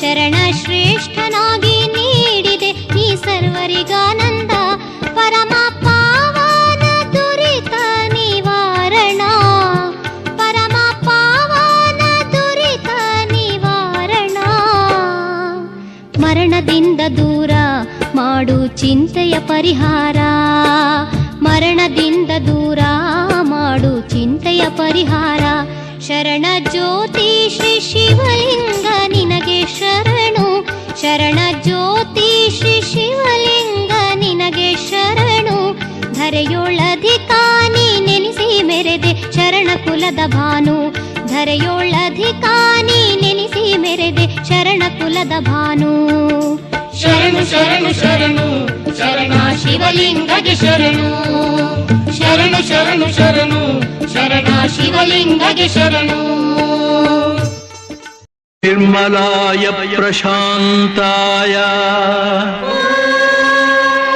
ಶರಣ ಶ್ರೇಷ್ಠನಾಗಿ ನೀಡಿದೆ ಈ ಸರ್ವರಿಗಾನಂದ. ಪರಮ ಪಾವನ ದುರಿತ ನಿವಾರಣ. ಪರಮ ಪಾವನ ದುರಿತ ನಿವಾರಣ. ಮರಣದಿಂದ ದೂರ ಮಾಡು ಚಿಂತೆಯ ಪರಿಹಾರ. ಮರಣದಿಂದ ದೂರ ಮಾಡು ಚಿಂತೆಯ ಪರಿಹಾರ. ಶರಣ ಜ್ಯೋತಿ ಶ್ರೀ ಶಿವಲಿಂಗ, ನಿನಗೆ ಶರಣು. ಶರಣ ಜ್ಯೋತಿ ಶ್ರೀ ಶಿವಲಿಂಗ, ನಿನಗೆ ಶರಣು. ಧರೆಯೊಳಧಿಕಾನಿ ನೆನೆಸಿ ಮೆರೆದೆ ಶರಣ ಕುಲದ ಭಾನು. ಧರೆಯೊಳಧಿಕಾನಿ ನೆನೆಸಿ ಮೆರೆದೆ ಶರಣ ಕುಲದ ಭಾನು. ಶರಣು ಶರಣು ಶರಣು. ಶರಣ ಶಿವಲಿಂಗಗೆ ಶರಣು. ಶರಣು ಶರಣು ಶರಣು. ಶರಣ. ಶಿವಲಿಂಗಗೆ ಶರಣು. ನಿರ್ಮಲಾಯ ಪ್ರಶಾಂತಾಯ.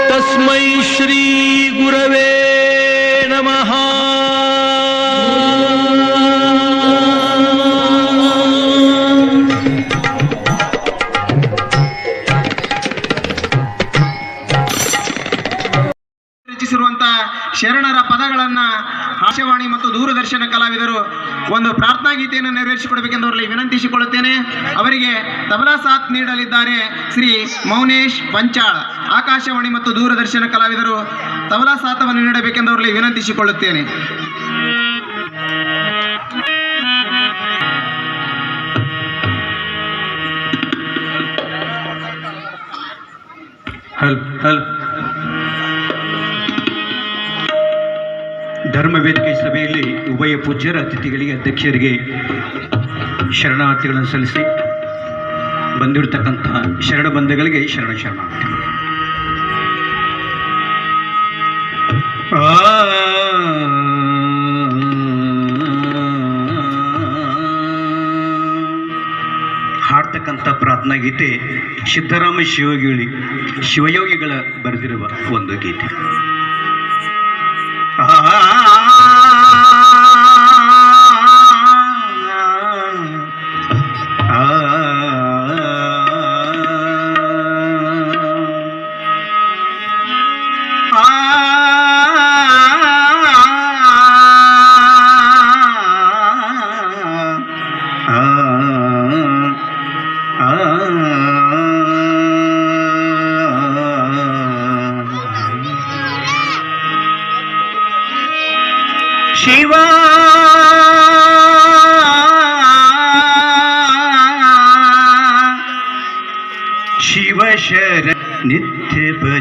ತಸ್ಮೈ ಶ್ರೀ ಗುರವೇ ಕಲಾವಿದರು ಒಂದು ಪ್ರಾರ್ಥನಾ ಗೀತೆಯನ್ನು ನೆರವೇರಿಸಿಕೊಡಬೇಕೆಂದು ಅವರಲ್ಲಿ ವಿನಂತಿಸಿಕೊಳ್ಳುತ್ತೇನೆ. ಅವರಿಗೆ ತಬಲಾ ಸಾಥ್ ನೀಡಲಿದ್ದಾರೆ ಶ್ರೀ ಮೌನೇಶ್ ಪಂಚಾಳ. ಆಕಾಶವಾಣಿ ಮತ್ತು ದೂರದರ್ಶನ ಕಲಾವಿದರು ತಬಲಾ ಸಾಥವನ್ನು ನೀಡಬೇಕೆಂದು ಅವರಲ್ಲಿ ವಿನಂತಿಸಿಕೊಳ್ಳುತ್ತೇನೆ. ಹಲ್ ಹಲ್ ಧರ್ಮ ವೇದಿಕೆ ಸಭೆಯಲ್ಲಿ ಉಭಯ ಪೂಜ್ಯರ ಅತಿಥಿಗಳಿಗೆ, ಅಧ್ಯಕ್ಷರಿಗೆ ಶರಣಾರ್ಥಿಗಳನ್ನು ಸಲ್ಲಿಸಿ ಬಂದಿರತಕ್ಕಂತಹ ಶರಣ ಬಂಧಗಳಿಗೆ ಶರಣ ಶರಣ ಹಾಡ್ತಕ್ಕಂಥ ಪ್ರಾರ್ಥನಾ ಗೀತೆ ಸಿದ್ದರಾಮ ಶಿವಯೋಗಿ ಶಿವಯೋಗಿಗಳ ಬರೆದಿರುವ ಒಂದು ಗೀತೆ.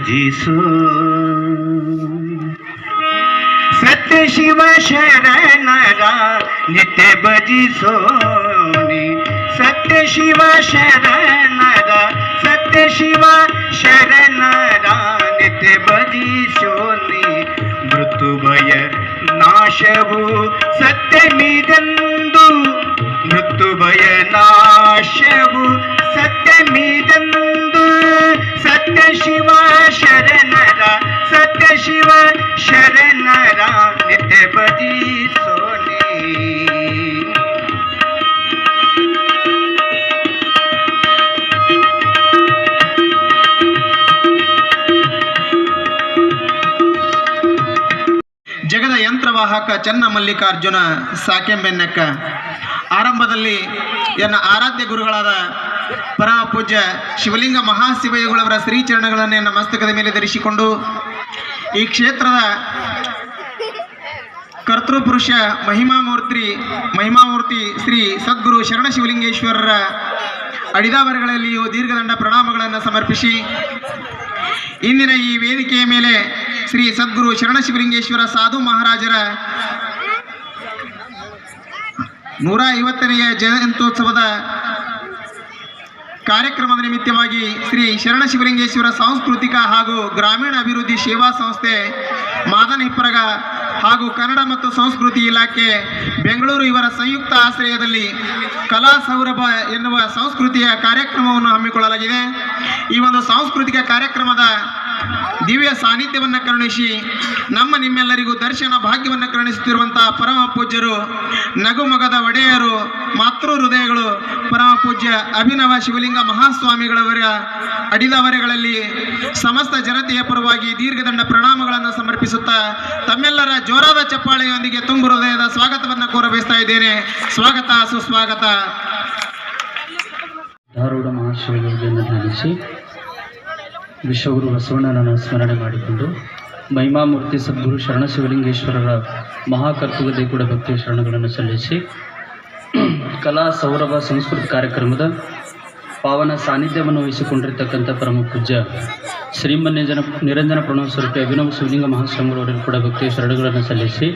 ಭಜಿಸೋ ಸತ್ಯ ಶಿವ ಶರಣರ ನಿತ್ಯ ಭಜಿಸೋನಿ ಸತ್ಯ ಶಿವ ಶರಣರ ಸತ್ಯ ಶಿವ ಶರಣರ ನಿತ್ಯ ಭಜಿಸೋನಿ ಮೃತ್ಯು ಭಯ ನಾಶವು ಸತ್ಯಮಿದೆಂದು. ಮೃತ್ಯು ಭಯ ನಾಶವು ಸತ್ಯಮಿದೆಂದು. ಸತ್ಯ ಶಿವ ಶರಣರ ಸತ್ಯ ಶಿವ ಶರಣರ ನಿತ್ಯ ಸೋನಿ. ಜಗದ ಯಂತ್ರವಾಹಕ ಚನ್ನ ಮಲ್ಲಿಕಾರ್ಜುನ ಸಾಕೆಂಬೆನ್ನಕ್ಕ. ಆರಂಭದಲ್ಲಿ ಎನ್ನ ಆರಾಧ್ಯ ಗುರುಗಳಾದ ಪರಮ ಪೂಜ್ಯ ಶಿವಲಿಂಗ ಮಹಾಶಿವಯುಗಳವರ ಶ್ರೀಚರಣಗಳನ್ನು ನಮ್ಮ ಮಸ್ತಕದ ಮೇಲೆ ಧರಿಸಿಕೊಂಡು ಈ ಕ್ಷೇತ್ರದ ಕರ್ತೃಪುರುಷ ಮಹಿಮಾಮೂರ್ತಿ ಮಹಿಮಾಮೂರ್ತಿ ಶ್ರೀ ಸದ್ಗುರು ಶರಣ ಶಿವಲಿಂಗೇಶ್ವರರ ಅಡಿದಾವರಗಳಲ್ಲಿಯೂ ದೀರ್ಘದಂಡ ಪ್ರಣಾಮಗಳನ್ನು ಸಮರ್ಪಿಸಿ, ಇಂದಿನ ಈ ವೇದಿಕೆಯ ಮೇಲೆ ಶ್ರೀ ಸದ್ಗುರು ಶರಣ ಶಿವಲಿಂಗೇಶ್ವರ ಸಾಧು ಮಹಾರಾಜರ ನೂರ ಐವತ್ತನೆಯ ಜಯಂತ್ಯೋತ್ಸವದ ಕಾರ್ಯಕ್ರಮದ ನಿಮಿತ್ತವಾಗಿ ಶ್ರೀ ಶರಣ ಶಿವಲಿಂಗೇಶ್ವರ ಸಾಂಸ್ಕೃತಿಕ ಹಾಗೂ ಗ್ರಾಮೀಣ ಅಭಿವೃದ್ಧಿ ಸೇವಾ ಸಂಸ್ಥೆ ಮಾದನ ಹಿಪ್ಪರಗ ಹಾಗೂ ಕನ್ನಡ ಮತ್ತು ಸಂಸ್ಕೃತಿ ಇಲಾಖೆ ಬೆಂಗಳೂರು ಇವರ ಸಂಯುಕ್ತ ಆಶ್ರಯದಲ್ಲಿ ಕಲಾ ಸೌರಭ ಎನ್ನುವ ಸಂಸ್ಕೃತಿಯ ಕಾರ್ಯಕ್ರಮವನ್ನು ಹಮ್ಮಿಕೊಳ್ಳಲಾಗಿದೆ. ಈ ಒಂದು ಸಾಂಸ್ಕೃತಿಕ ಕಾರ್ಯಕ್ರಮದ ದಿವ್ಯ ಸಾನ್ನಿಧ್ಯವನ್ನು ಕರುಣಿಸಿ ನಮ್ಮ ನಿಮ್ಮೆಲ್ಲರಿಗೂ ದರ್ಶನ ಭಾಗ್ಯವನ್ನು ಕರುಣಿಸುತ್ತಿರುವಂತಹ ಪರಮ ಪೂಜ್ಯರು, ನಗುಮಗದ ಒಡೆಯರು, ಮಾತೃ ಹೃದಯಗಳು, ಪರಮ ಪೂಜ್ಯ ಅಭಿನವ ಶಿವಲಿಂಗ ಮಹಾಸ್ವಾಮಿಗಳವರ ಅಡಿದವರೆಗಳಲ್ಲಿ ಸಮಸ್ತ ಜನತೆಯ ಪರವಾಗಿ ದೀರ್ಘದಂಡ ಪ್ರಣಾಮಗಳನ್ನು ಸಮರ್ಪಿಸುತ್ತಾ ತಮ್ಮೆಲ್ಲರ ಜೋರಾದ ಚಪ್ಪಾಳೆಯೊಂದಿಗೆ ತುಂಬು ಹೃದಯದ ಸ್ವಾಗತವನ್ನು ಕೋರಬಯಸ್ತಾ ಇದ್ದೇನೆ. ಸ್ವಾಗತ, ಸುಸ್ವಾಗತ. ಧಾರವಾಡ ಧ್ಯಾನಿಸಿ ವಿಶ್ವಗುರು ಬಸವಣ್ಣನನ್ನು ಸ್ಮರಣೆ ಮಾಡಿಕೊಂಡು ಮಹಿಮಾಮೂರ್ತಿ ಸದ್ಗುರು ಶರಣ ಶಿವಲಿಂಗೇಶ್ವರರ ಮಹಾಕರ್ತವ್ಯದೇ ಕೂಡ ಭಕ್ತಿಯ ಶರಣಗಳನ್ನು ಸಲ್ಲಿಸಿ ಕಲಾ, ಸೌರಭ, ಸಂಸ್ಕೃತ ಕಾರ್ಯಕ್ರಮದ ಪಾವನ ಸಾನ್ನಿಧ್ಯವನ್ನು ವಹಿಸಿಕೊಂಡಿರ್ತಕ್ಕಂಥ ಪರಮ ಪೂಜ್ಯ ಶ್ರೀಮನ್ಯಜನ ನಿರಂಜನ ಪ್ರಣವ ಅಭಿನವ ಶಿವಲಿಂಗ ಮಹಾಸ್ವಾಮಿಗಳವರಿಗೆ ಕೂಡ ಭಕ್ತಿಯ ಶರಣಗಳನ್ನು ಸಲ್ಲಿಸಿ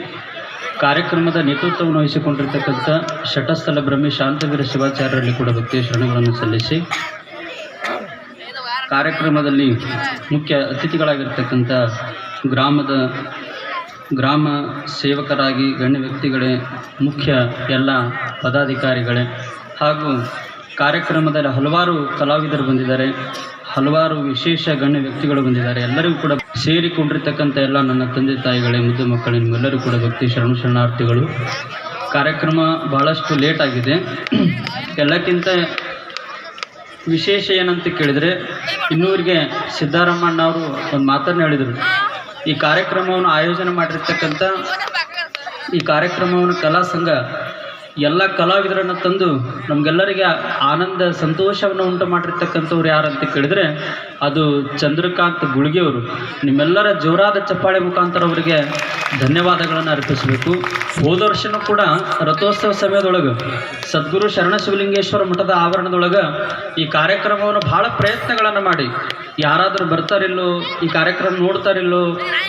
ಕಾರ್ಯಕ್ರಮದ ನೇತೃತ್ವವನ್ನು ವಹಿಸಿಕೊಂಡಿರ್ತಕ್ಕಂಥ ಶಟಸ್ಥಲ ಬ್ರಹ್ಮಿ ಶಾಂತವೀರ ಶಿವಾಚಾರ್ಯರಲ್ಲಿ ಕೂಡ ಭಕ್ತಿಯ ಶರಣಗಳನ್ನು ಸಲ್ಲಿಸಿ ಕಾರ್ಯಕ್ರಮದಲ್ಲಿ ಮುಖ್ಯ ಅತಿಥಿಗಳಾಗಿರ್ತಕ್ಕಂಥ ಗ್ರಾಮದ ಗ್ರಾಮ ಸೇವಕರಾಗಿ ಗಣ್ಯ ವ್ಯಕ್ತಿಗಳೇ, ಮುಖ್ಯ ಎಲ್ಲ ಪದಾಧಿಕಾರಿಗಳೇ ಹಾಗೂ ಕಾರ್ಯಕ್ರಮದಲ್ಲಿ ಹಲವಾರು ಕಲಾವಿದರು ಬಂದಿದ್ದಾರೆ. ಹಲವಾರು ವಿಶೇಷ ಗಣ್ಯ ವ್ಯಕ್ತಿಗಳು ಬಂದಿದ್ದಾರೆ. ಎಲ್ಲರಿಗೂ ಕೂಡ ಸೇರಿಕೊಂಡಿರ್ತಕ್ಕಂಥ ಎಲ್ಲ ನನ್ನ ತಂದೆ ತಾಯಿಗಳೇ, ಮುದ್ದು ಮಕ್ಕಳು, ನಿಮ್ಮೆಲ್ಲರೂ ಕೂಡ ಭಕ್ತಿ ಶರಣು ಶರಣಾರ್ಥಿಗಳು. ಕಾರ್ಯಕ್ರಮ ಬಹಳಷ್ಟು ಲೇಟ್ ಆಗಿದೆ. ಎಲ್ಲಕ್ಕಿಂತ ವಿಶೇಷ ಏನಂತ ಕೇಳಿದರೆ, ಇನ್ನೂರಿಗೆ ಸಿದ್ದರಾಮಣ್ಣ ಅವರು ಒಂದು ಮಾತನ್ನು ಹೇಳಿದರು. ಈ ಕಾರ್ಯಕ್ರಮವನ್ನು ಆಯೋಜನೆ ಮಾಡಿರ್ತಕ್ಕಂಥ ಈ ಕಾರ್ಯಕ್ರಮವನ್ನು ಕಲಾ ಸಂಘ ಎಲ್ಲ ಕಲಾವಿದರನ್ನು ತಂದು ನಮಗೆಲ್ಲರಿಗೆ ಆನಂದ, ಸಂತೋಷವನ್ನು ಉಂಟು ಮಾಡಿರ್ತಕ್ಕಂಥವ್ರು ಯಾರಂತ ಕೇಳಿದರೆ ಅದು ಚಂದ್ರಕಾಂತ್ ಗುಳಿಗೆಯವರು. ನಿಮ್ಮೆಲ್ಲರ ಜೋರಾದ ಚಪ್ಪಾಳೆ ಮುಖಾಂತರ ಅವರಿಗೆ ಧನ್ಯವಾದಗಳನ್ನು ಅರ್ಪಿಸಬೇಕು. ಹೋದ ವರ್ಷನೂ ಕೂಡ ರಥೋತ್ಸವ ಸಮಯದೊಳಗೆ ಸದ್ಗುರು ಶರಣ ಶಿವಲಿಂಗೇಶ್ವರ ಮಠದ ಆವರಣದೊಳಗೆ ಈ ಕಾರ್ಯಕ್ರಮವನ್ನು ಭಾಳ ಪ್ರಯತ್ನಗಳನ್ನು ಮಾಡಿ. ಯಾರಾದರೂ ಬರ್ತಾರಿಲ್ಲೋ, ಈ ಕಾರ್ಯಕ್ರಮ ನೋಡ್ತಾರಿಲ್ಲೋ,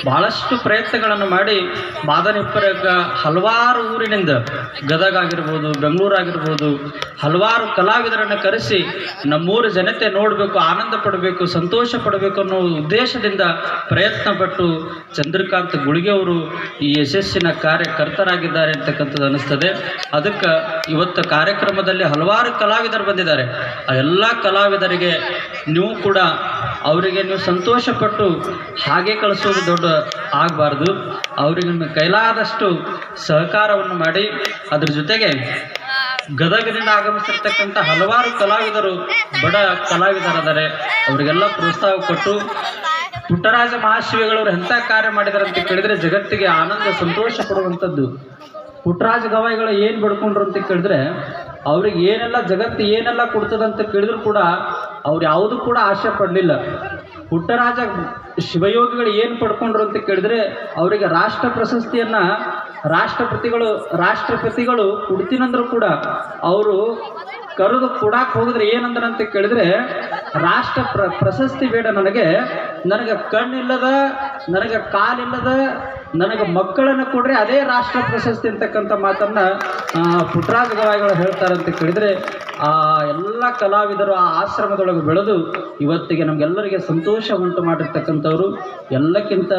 ಬಹಳಷ್ಟು ಪ್ರಯತ್ನಗಳನ್ನು ಮಾಡಿ ಬಾದನಿಪ್ಪರಗ ಹಲವಾರು ಊರಿನಿಂದ ಗದಗ ಆಗಿರ್ಬೋದು ಬೆಂಗಳೂರು ಆಗಿರ್ಬೋದು ಹಲವಾರು ಕಲಾವಿದರನ್ನು ಕರೆಸಿ ನಮ್ಮೂರ ಜನತೆ ನೋಡಬೇಕು, ಆನಂದ ಪಡಬೇಕು, ಸಂತೋಷ ಪಡಬೇಕು ಅನ್ನೋ ಉದ್ದೇಶದಿಂದ ಪ್ರಯತ್ನ ಪಟ್ಟು ಚಂದ್ರಕಾಂತ್ ಗುಳಿಗೆ ಅವರು ಈ ಯಶಸ್ಸಿನ ಕಾರ್ಯಕರ್ತರಾಗಿದ್ದಾರೆ ಅಂತಕ್ಕಂಥದ್ದು ಅನ್ನಿಸ್ತದೆ. ಅದಕ್ಕೆ ಇವತ್ತು ಕಾರ್ಯಕ್ರಮದಲ್ಲಿ ಹಲವಾರು ಕಲಾವಿದರು ಬಂದಿದ್ದಾರೆ. ಆ ಎಲ್ಲ ಕಲಾವಿದರಿಗೆ ನೀವು ಕೂಡ ಅವರಿಗೆ ನೀವು ಸಂತೋಷಪಟ್ಟು ಹಾಗೆ ಕಳಿಸೋದು ದೊಡ್ಡ ಆಗಬಾರ್ದು. ಅವರಿಗೆ ನಿಮ್ಮ ಕೈಲಾದಷ್ಟು ಸಹಕಾರವನ್ನು ಮಾಡಿ, ಅದ್ರ ಜೊತೆಗೆ ಗದಗದಿಂದ ಆಗಮಿಸಿರ್ತಕ್ಕಂಥ ಹಲವಾರು ಕಲಾವಿದರು, ಬಡ ಕಲಾವಿದರಿದ್ದಾರೆ ಅವರಿಗೆಲ್ಲ ಪ್ರೋತ್ಸಾಹ ಕೊಟ್ಟು ಪುಟ್ಟರಾಜ ಮಹಾಶಿವಿಗಳವರು ಎಂಥ ಕಾರ್ಯ ಮಾಡಿದ್ದಾರೆ ಅಂತ ಕೇಳಿದರೆ ಜಗತ್ತಿಗೆ ಆನಂದ, ಸಂತೋಷ ಪಡುವಂಥದ್ದು ಪುಟ್ಟರಾಜ ಗವಾಯಿಗಳು ಏನು ಬಡ್ಕೊಂಡ್ರು ಅಂತ ಕೇಳಿದ್ರೆ, ಅವ್ರಿಗೆ ಏನೆಲ್ಲ ಜಗತ್ತು ಏನೆಲ್ಲ ಕೊಡ್ತದಂತ ಕೇಳಿದ್ರು ಕೂಡ ಅವ್ರು ಯಾವುದೂ ಕೂಡ ಆಶೆ ಪಡಲಿಲ್ಲ. ಪುಟ್ಟರಾಜ ಶಿವಯೋಗಿಗಳು ಏನು ಪಡ್ಕೊಂಡ್ರು ಅಂತ ಕೇಳಿದ್ರೆ, ಅವರಿಗೆ ರಾಷ್ಟ್ರ ಪ್ರಶಸ್ತಿಯನ್ನು ರಾಷ್ಟ್ರಪತಿಗಳು ರಾಷ್ಟ್ರಪತಿಗಳು ಕೊಡ್ತೀನಂದ್ರೂ ಕೂಡ ಅವರು ಕರೆದು ಕೊಡಕ್ಕೆ ಹೋಗಿದ್ರೆ ಏನಂದ್ರ ಅಂತ ಕೇಳಿದ್ರೆ, ರಾಷ್ಟ್ರ ಪ್ರ, ಪ್ರಶಸ್ತಿ ಬೇಡ ನನಗೆ. ನನಗೆ ಕಣ್ಣಿಲ್ಲದ, ನನಗೆ ಕಾಲಿಲ್ಲದ ನನಗೆ ಮಕ್ಕಳನ್ನು ಕೊಡ್ರೆ ಅದೇ ರಾಷ್ಟ್ರ ಪ್ರಶಸ್ತಿ ಅಂತಕ್ಕಂಥ ಮಾತನ್ನ ಪುಟ್ರಾಜ್ ಗವಾಯಿಗಳು ಹೇಳ್ತಾರೆ ಅಂತ ಕೇಳಿದ್ರೆ, ಆ, ಎಲ್ಲ ಕಲಾವಿದರು ಆ ಆಶ್ರಮದೊಳಗೆ ಬೆಳೆದು ಇವತ್ತಿಗೆ ನಮಗೆಲ್ಲರಿಗೆ ಸಂತೋಷ ಉಂಟು ಮಾಡಿರ್ತಕ್ಕಂಥವ್ರು. ಎಲ್ಲಕ್ಕಿಂತ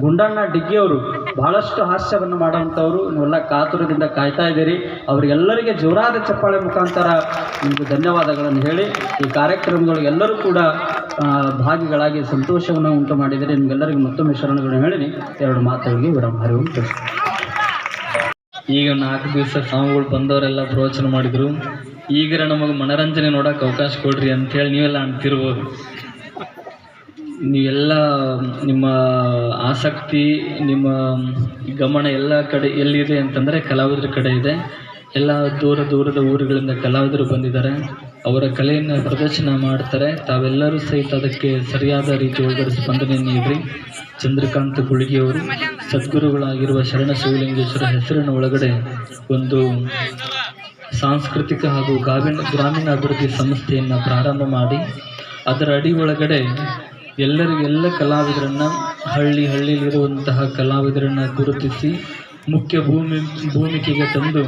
ಗುಂಡಣ್ಣ ಡಿಗ್ಗಿಯವರು ಬಹಳಷ್ಟು ಹಾಸ್ಯವನ್ನು ಮಾಡುವಂಥವ್ರು, ನೀವೆಲ್ಲ ಕಾತುರದಿಂದ ಕಾಯ್ತಾ ಇದ್ದೀರಿ. ಅವರಿಗೆಲ್ಲರಿಗೆ ಜೋರಾದ ಚಪ್ಪಾಳೆ ಮುಖಾಂತರ ನಿಮಗೆ ಧನ್ಯವಾದಗಳನ್ನು ಹೇಳಿ, ಈ ಕಾರ್ಯಕ್ರಮದೊಳಗೆ ಎಲ್ಲರೂ ಕೂಡ ಭಾಗಿಗಳಾಗಿ ಸಂತೋಷವನ್ನು ಉಂಟು ಮಾಡಿದರೆ ನಿಮಗೆಲ್ಲರಿಗೂ ಮತ್ತೊಮ್ಮೆ ಶರಣಗಳನ್ನು ಹೇಳಿ ಎರಡು ಮಾತುಗಳಿಗೆ ವಿರಾಮ. ಹರಿವು ಈಗ ನಾಲ್ಕು ದಿವಸ ಸ್ವಾಮಿಗಳು ಬಂದವರೆಲ್ಲ ಪ್ರವಚನ ಮಾಡಿದರು. ಈಗ ನಮಗೆ ಮನರಂಜನೆ ನೋಡೋಕೆ ಅವಕಾಶ ಕೊಡ್ರಿ ಅಂಥೇಳಿ ನೀವೆಲ್ಲ ಅಂತಿರ್ಬೋದು. ನೀವೆಲ್ಲ ನಿಮ್ಮ ಆಸಕ್ತಿ, ನಿಮ್ಮ ಗಮನ ಎಲ್ಲ ಕಡೆ ಎಲ್ಲಿದೆ ಅಂತಂದರೆ ಕಲಾವಿದರ ಕಡೆ ಇದೆ. ಎಲ್ಲ ದೂರ ದೂರದ ಊರುಗಳಿಂದ ಕಲಾವಿದರು ಬಂದಿದ್ದಾರೆ. ಅವರ ಕಲೆಯನ್ನು ಪ್ರದರ್ಶನ ಮಾಡ್ತಾರೆ. ತಾವೆಲ್ಲರೂ ಸಹಿತ ಅದಕ್ಕೆ ಸರಿಯಾದ ರೀತಿ ಒಳಗಡೆ ಸ್ಪಂದನೆ ನೀಡ್ರಿ ಚಂದ್ರಕಾಂತ್ ಗುಳಿಗೆಯವರು, ಸದ್ಗುರುಗಳಾಗಿರುವ ಶರಣ ಶಿವಲಿಂಗೇಶ್ವರ ಹೆಸರಿನ ಒಳಗಡೆ ಒಂದು ಸಾಂಸ್ಕೃತಿಕ ಹಾಗೂ ಗ್ರಾಮೀಣ ಗ್ರಾಮೀಣ ಅಭಿವೃದ್ಧಿ ಸಂಸ್ಥೆಯನ್ನು ಪ್ರಾರಂಭ ಮಾಡಿ, ಅದರ ಅಡಿ ಒಳಗಡೆ ಎಲ್ಲರಿಗೂ ಎಲ್ಲ ಕಲಾವಿದರನ್ನು ಹಳ್ಳಿ ಹಳ್ಳಿಯಲ್ಲಿರುವಂತಹ ಕಲಾವಿದರನ್ನು ಗುರುತಿಸಿ ಮುಖ್ಯ ಭೂಮಿ, ಭೂಮಿಕೆಗೆ ತಂದು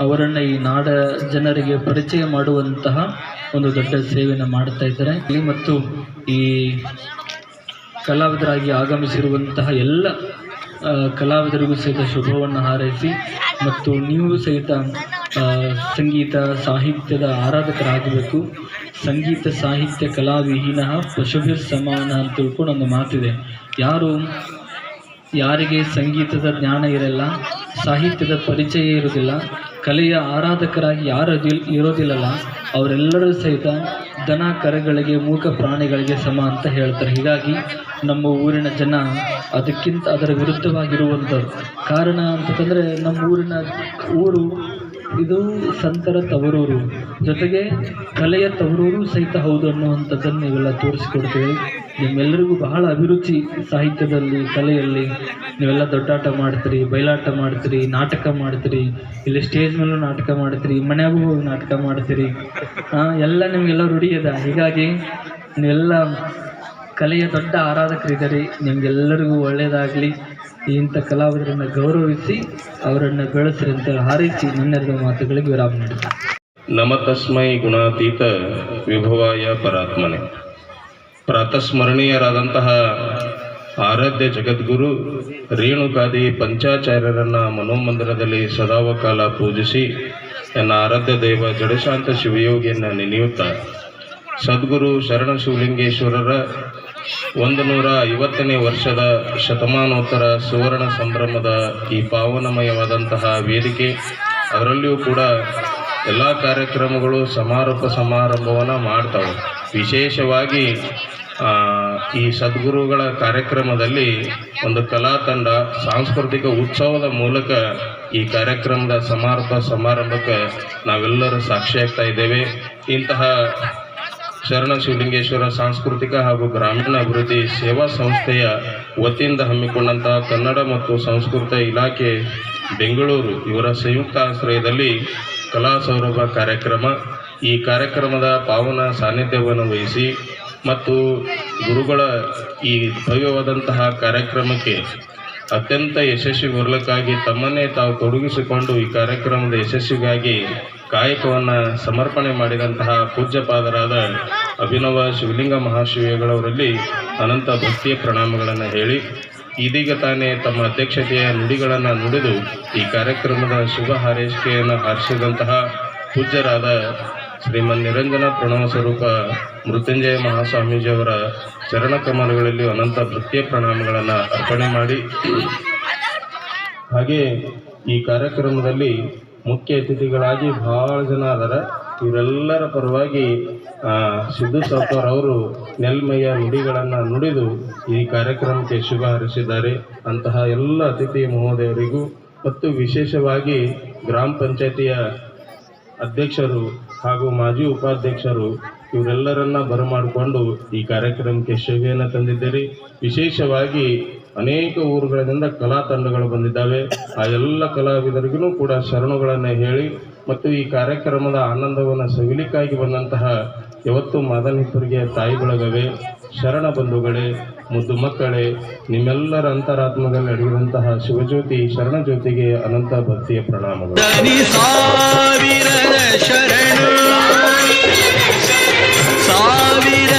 ಅವರನ್ನು ಈ ನಾಡ ಜನರಿಗೆ ಪರಿಚಯ ಮಾಡುವಂತಹ ಒಂದು ದೊಡ್ಡ ಸೇವೆಯನ್ನು ಮಾಡ್ತಾ ಇದ್ದಾರೆ. ಮತ್ತು ಈ ಕಲಾವಿದರಾಗಿ ಆಗಮಿಸಿರುವಂತಹ ಎಲ್ಲ ಕಲಾವಿದರಿಗೂ ಸಹಿತ ಶುಭವನ್ನು ಹಾರೈಸಿ ಮತ್ತು ನೀವು ಸಹಿತ ಸಂಗೀತ ಸಾಹಿತ್ಯದ ಆರಾಧಕರಾಗಬೇಕು. ಸಂಗೀತ ಸಾಹಿತ್ಯ ಕಲಾವಿಹೀನ ಪಶುಭಿರ್ ಸಮಾನ ಅಂತ ತಿಳ್ಕೊಂಡು ಒಂದು ಮಾತಿದೆ. ಯಾರು, ಯಾರಿಗೆ ಸಂಗೀತದ ಜ್ಞಾನ ಇರಲ್ಲ, ಸಾಹಿತ್ಯದ ಪರಿಚಯ ಇರೋದಿಲ್ಲ ಕಲೆಯ ಆರಾಧಕರಾಗಿ ಯಾರು ಇರೋದಿಲ್ಲಲ್ಲ, ಅವರೆಲ್ಲರೂ ಸಹಿತ ದನ ಕರೆಗಳಿಗೆ, ಮೂಕ ಪ್ರಾಣಿಗಳಿಗೆ ಸಮ ಅಂತ ಹೇಳ್ತಾರೆ. ಹೀಗಾಗಿ ನಮ್ಮ ಊರಿನ ಜನ ಅದಕ್ಕಿಂತ ಅದರ ವಿರುದ್ಧವಾಗಿರುವಂಥದ್ದು ಕಾರಣ ಅಂತಂದರೆ ನಮ್ಮ ಊರಿನ ಊರು ಇದು ಸಂತರ ತವರೂರು. ಜೊತೆಗೆ ಕಲೆಯ ತವರೂರು ಸಹಿತ ಹೌದು ಅನ್ನುವಂಥದ್ದನ್ನು ನೀವೆಲ್ಲ ತೋರಿಸಿಕೊಡ್ತೀವಿ ನಿಮ್ಮೆಲ್ಲರಿಗೂ ಬಹಳ ಅಭಿರುಚಿ ಸಾಹಿತ್ಯದಲ್ಲಿ, ಕಲೆಯಲ್ಲಿ ನೀವೆಲ್ಲ ದೊಡ್ಡಾಟ ಮಾಡ್ತೀರಿ, ಬಯಲಾಟ ಮಾಡ್ತೀರಿ, ನಾಟಕ ಮಾಡ್ತೀರಿ, ಇಲ್ಲಿ ಸ್ಟೇಜ್ ಮೇಲೂ ನಾಟಕ ಮಾಡ್ತೀರಿ ಮನೆಯಾಗೂ ಹೋಗಿ ನಾಟಕ ಮಾಡ್ತೀರಿ. ಎಲ್ಲ ನಿಮಗೆಲ್ಲ ರೂಢಿ ಇದೆ. ಹೀಗಾಗಿ ನೀವೆಲ್ಲ ಕಲೆಯ ದೊಡ್ಡ ಆರಾಧಕರಿದ್ದಾರೆ. ನಿಮಗೆಲ್ಲರಿಗೂ ಒಳ್ಳೆಯದಾಗಲಿ. ಇಂಥ ಕಲಾವಿದರನ್ನು ಗೌರವಿಸಿ ಅವರನ್ನು ಬೆಳೆಸ್ರಿ ಅಂತ ಹಾರೈಸಿ ನನ್ನೆರಡು ಮಾತುಗಳಿಗೆ ವಿರಾಮ ನೀಡಿದೆ ನಮ ತಸ್ಮೈ ಗುಣಾತೀತ ವಿಭವಾಯ ಪರಾತ್ಮನೆ. ಪ್ರಾತಸ್ಮರಣೀಯರಾದಂತಹ ಆರಾಧ್ಯ ಜಗದ್ಗುರು ರೇಣುಕಾದಿ ಪಂಚಾಚಾರ್ಯರನ್ನ ಮನೋಮಂದಿರದಲ್ಲಿ ಸದಾವಕಾಲ ಪೂಜಿಸಿ ನನ್ನ ಆರಾಧ್ಯ ದೈವ ಜಡಶಾಂತ ಶಿವಯೋಗಿಯನ್ನು ನೆನೆಯುತ್ತಾ ಸದ್ಗುರು ಶರಣ ಶಿವಲಿಂಗೇಶ್ವರರ ಒಂದು ನೂರ ಐವತ್ತನೇ ವರ್ಷದ ಶತಮಾನೋತ್ತರ ಸುವರ್ಣ ಸಂಭ್ರಮದ ಈ ಪಾವನಮಯವಾದಂತಹ ವೇದಿಕೆ ಅದರಲ್ಲಿಯೂ ಕೂಡ ಎಲ್ಲ ಕಾರ್ಯಕ್ರಮಗಳು ಸಮಾರೋಪ ಸಮಾರಂಭವನ್ನು ಮಾಡ್ತವೆ. ವಿಶೇಷವಾಗಿ ಈ ಸದ್ಗುರುಗಳ ಕಾರ್ಯಕ್ರಮದಲ್ಲಿ ಒಂದು ಕಲಾ ತಂಡ ಸಾಂಸ್ಕೃತಿಕ ಉತ್ಸವದ ಮೂಲಕ ಈ ಕಾರ್ಯಕ್ರಮದ ಸಮಾರೋಪ ಸಮಾರಂಭಕ್ಕೆ ನಾವೆಲ್ಲರೂ ಸಾಕ್ಷಿಯಾಗ್ತಾ ಇದ್ದೇವೆ. ಇಂತಹ ಶರಣ ಶಿವಲಿಂಗೇಶ್ವರ ಸಾಂಸ್ಕೃತಿಕ ಹಾಗೂ ಗ್ರಾಮೀಣ ಅಭಿವೃದ್ಧಿ ಸೇವಾ ಸಂಸ್ಥೆಯ ವತಿಯಿಂದ ಹಮ್ಮಿಕೊಂಡಂತಹ ಕನ್ನಡ ಮತ್ತು ಸಂಸ್ಕೃತ ಇಲಾಖೆ ಬೆಂಗಳೂರು ಇವರ ಸಂಯುಕ್ತ ಆಶ್ರಯದಲ್ಲಿ ಕಲಾ ಸೌರಭ ಕಾರ್ಯಕ್ರಮ, ಈ ಕಾರ್ಯಕ್ರಮದ ಪಾವನ ಸಾನ್ನಿಧ್ಯವನ್ನು ವಹಿಸಿ ಮತ್ತು ಗುರುಗಳ ಈ ಭವ್ಯವಾದಂತಹ ಕಾರ್ಯಕ್ರಮಕ್ಕೆ ಅತ್ಯಂತ ಯಶಸ್ವಿ ಬರಲಿಕ್ಕಾಗಿ ತಮ್ಮನ್ನೇ ತಾವು ತೊಡಗಿಸಿಕೊಂಡು ಈ ಕಾರ್ಯಕ್ರಮದ ಯಶಸ್ವಿಗಾಗಿ ಕಾಯಕವನ್ನು ಸಮರ್ಪಣೆ ಮಾಡಿದಂತಹ ಪೂಜ್ಯಪಾದರಾದ ಅಭಿನವ ಶಿವಲಿಂಗ ಮಹಾಶಿವಗಳವರಲ್ಲಿ ಅನಂತ ಭಕ್ತಿಯ ಪ್ರಣಾಮಗಳನ್ನು ಹೇಳಿ, ಇದೀಗ ತಾನೇ ತಮ್ಮ ಅಧ್ಯಕ್ಷತೆಯ ನುಡಿಗಳನ್ನು ನುಡಿದು ಈ ಕಾರ್ಯಕ್ರಮದ ಶುಭ ಹಾರೈಕೆಯನ್ನು ಹಾರಿಸಿದಂತಹ ಪೂಜ್ಯರಾದ ಶ್ರೀಮನ್ ನಿರಂಜನ ಪ್ರಣವ ಸ್ವರೂಪ ಮೃತ್ಯುಂಜಯ ಮಹಾಸ್ವಾಮೀಜಿಯವರ ಚರಣ ಕಮಲಗಳಲ್ಲಿ ಅನಂತ ಭಕ್ತಿಯ ಪ್ರಣಾಮಗಳನ್ನು ಅರ್ಪಣೆ ಮಾಡಿ. ಹಾಗೆ ಈ ಕಾರ್ಯಕ್ರಮದಲ್ಲಿ ಮುಖ್ಯ ಅತಿಥಿಗಳಾಗಿ ಬಹಳ ಜನ ಅದರ. ಇವರೆಲ್ಲರ ಪರವಾಗಿ ಸಿದ್ದು ಸಾಪರ್ ಅವರು ನೆಲ್ಮಯ್ಯ ನುಡಿಗಳನ್ನು ನುಡಿದು ಈ ಕಾರ್ಯಕ್ರಮಕ್ಕೆ ಶುಭ ಹರಿಸಿದ್ದಾರೆ. ಅಂತಹ ಎಲ್ಲ ಅತಿಥಿ ಮಹೋದಯರಿಗೂ ಮತ್ತು ವಿಶೇಷವಾಗಿ ಗ್ರಾಮ ಪಂಚಾಯತಿಯ ಅಧ್ಯಕ್ಷರು ಹಾಗೂ ಮಾಜಿ ಉಪಾಧ್ಯಕ್ಷರು ಇವರೆಲ್ಲರನ್ನ ಬರಮಾಡಿಕೊಂಡು ಈ ಕಾರ್ಯಕ್ರಮಕ್ಕೆ ಶೋಭೆಯನ್ನು ತಂದಿದ್ದೀರಿ. ವಿಶೇಷವಾಗಿ ಅನೇಕ ಊರುಗಳಿಂದ ಕಲಾ ತಂಡಗಳು ಬಂದಿದ್ದಾವೆ. ಆ ಎಲ್ಲ ಕಲಾವಿದರಿಗೂ ಕೂಡ ಶರಣುಗಳನ್ನು ಹೇಳಿ ಮತ್ತು ಈ ಕಾರ್ಯಕ್ರಮದ ಆನಂದವನ್ನು ಸವಿಲಿಕ್ಕಾಗಿ ಬಂದಂತಹ ಯಾವತ್ತು ಮಾದನಿಪುರಿಗೆ ತಾಯಿ ಬಳಗವೇ, ಶರಣ ಬಂಧುಗಳೇ ಮುದ್ದು ಮಕ್ಕಳೇ ನಿಮ್ಮೆಲ್ಲರ ಅಂತರಾತ್ಮದಲ್ಲಿ ನಡೆಯುವಂತಹ ಶಿವಜ್ಯೋತಿ ಶರಣಜ್ಯೋತಿಗೆ ಅನಂತ ಭಕ್ತಿಯ ಪ್ರಣಾಮಗಳು. ಸಾವಿರ